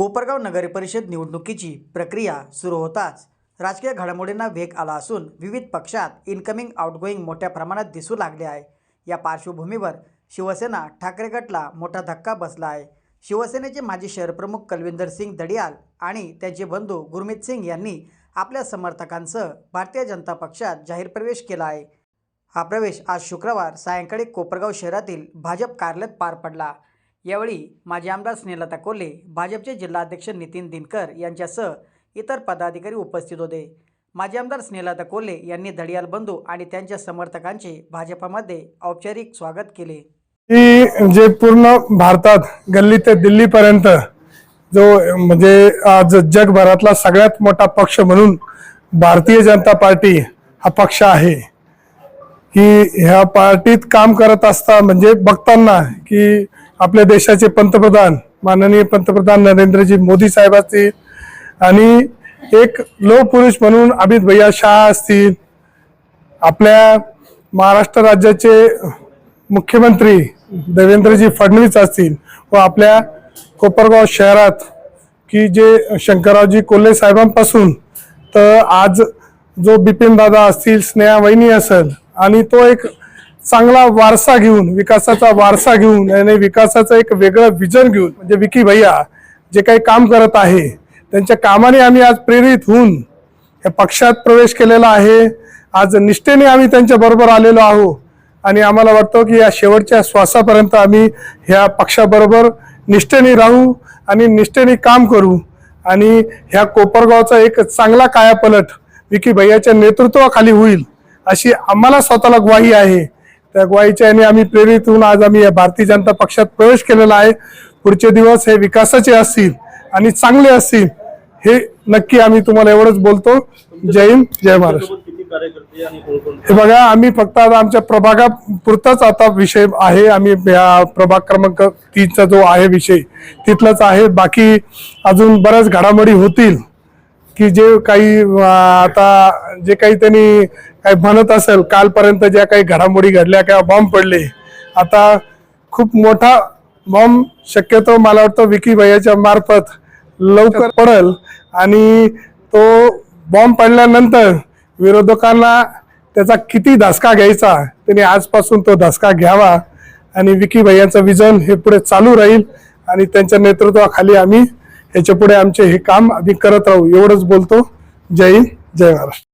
कोपरगाव नगरपरिषद निवडणुकीची प्रक्रिया सुरू होताच राजकीय घडामोडींना वेग आला असून विविध पक्षात इनकमिंग आउटगोईंग मोठ्या प्रमाणात दिसू लागले आहे. या पार्श्वभूमीवर शिवसेना ठाकरे गटला मोठा धक्का बसला आहे. शिवसेनेचे माजी शहरप्रमुख कलविंदर सिंग दडियाल आणि त्यांचे बंधू गुरमीत सिंग यांनी आपल्या समर्थकांसह भारतीय जनता पक्षात जाहीर प्रवेश केला आहे. हा प्रवेश आज शुक्रवार सायंकाळी कोपरगाव शहरातील भाजप कार्यालयात पार पडला. यावेळी माजी आमदार स्नेहलता कोल्हे भाजपचे जिल्हाध्यक्ष नितीन दिनकर यांच्यासह इतर पदाधिकारी उपस्थित होते. माजी आमदार स्नेहलता कोल्हे यांनी दडियाल बंधू आणि त्यांच्या समर्थकांचे भाजपामध्ये औपचारिक स्वागत केले. की जे पूर्ण भारतात गल्ली ते दिल्लीपर्यंत जो म्हणजे आज जगभरातला सगळ्यात मोठा पक्ष म्हणून भारतीय जनता पार्टी हा पक्ष आहे. की ह्या पार्टीत काम करत असता म्हणजे बघताना की आपल्या देशाचे पंतप्रधान माननीय पंतप्रधान नरेंद्रजी मोदी साहेब असतील आणि एक लोह पुरुष म्हणून अमित भैया शाह असतील. आपल्या महाराष्ट्र राज्याचे मुख्यमंत्री देवेंद्रजी फडणवीस असतील व आपल्या कोपरगाव शहरात की जे शंकररावजी कोल्हे साहेबांपासून तर आज जो बिपिन दादा असतील स्नेहा वहिनी असेल आणि तो एक चांगला वारसा घेऊन विकासाचा वारसा घेऊन आणि विकासाचं एक वेगळं विजन घेऊन म्हणजे विकी भैया जे काही काम करत आहे त्यांच्या कामाने आम्ही आज प्रेरित होऊन या पक्षात प्रवेश केलेला आहे. आज निष्ठेने आम्ही त्यांच्या बरोबर आलेलो आहो आणि आम्हाला वाटतं की या शेवटच्या श्वासापर्यंत आम्ही ह्या पक्षाबरोबर निष्ठेने राहू आणि निष्ठेने काम करू. आणि ह्या कोपरगावचा एक चांगला कायापलट विकी भैयाच्या नेतृत्वाखाली होईल अशी आम्हाला स्वतःला ग्वाही आहे. त्या ग्वाहीच्या याने आम्ही प्रेरित होऊन आज आम्ही या भारतीय जनता पक्षात प्रवेश केलेला आहे. पुढचे दिवस हे विकासाचे असतील आणि चांगले असतील हे नक्की आम्ही तुम्हाला एवढंच बोलतो. जय हिंद जय महाराष्ट्र. हे बघा आम्ही फक्त आता आमच्या प्रभागा पुरताच आता विषय आहे. आम्ही प्रभाग क्रमांक तीनचा जो आहे विषय तिथलाच आहे. बाकी अजून बऱ्याच घडामोडी होतील. की जे काही आता जे काही त्यांनी काही म्हणत असेल कालपर्यंत ज्या काही घडामोडी घडल्या किंवा बॉम्ब पडले आता खूप मोठा बॉम्ब शक्यतो मला वाटतं विकी भैयाच्या मार्फत लवकर पडेल. आणि तो बॉम्ब पडल्यानंतर विरोधकांना त्याचा किती धसका घ्यायचा त्यांनी आजपासून तो धसका घ्यावा. आणि विकी भैयांचं विजन हे पुढे चालू राहील. आणि त्यांच्या नेतृत्वाखाली आम्ही ह्याच्या पुढे आमचे हे काम आम्ही करत राहू. एवढंच बोलतो. जय हिंद जय महाराष्ट्र.